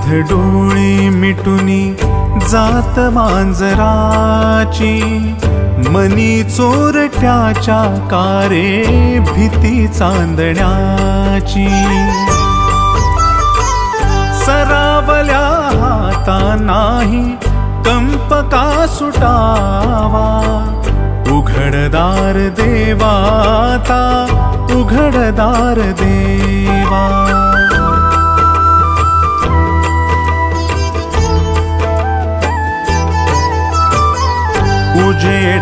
दूध डोळे मिटुनी जात मांजराची. मनी चोरट्याच्या कारे भीती चांदण्याची. सरावल्या हाता नाही कंप का सुटावा. उघडदार देवाता उघडदार देवा.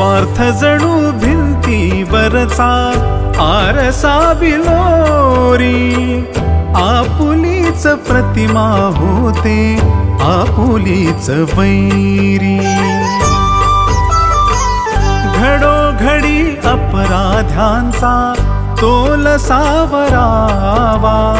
स्वार्थ जणू भिंतीवरचा आरसा बिलोरी. आपुलीच प्रतिमा होते आपुलीच वैरी. घडोघडी अपराध्यांचा तोल सावरावा.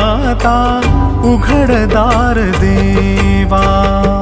देवाता उघडदार देवा.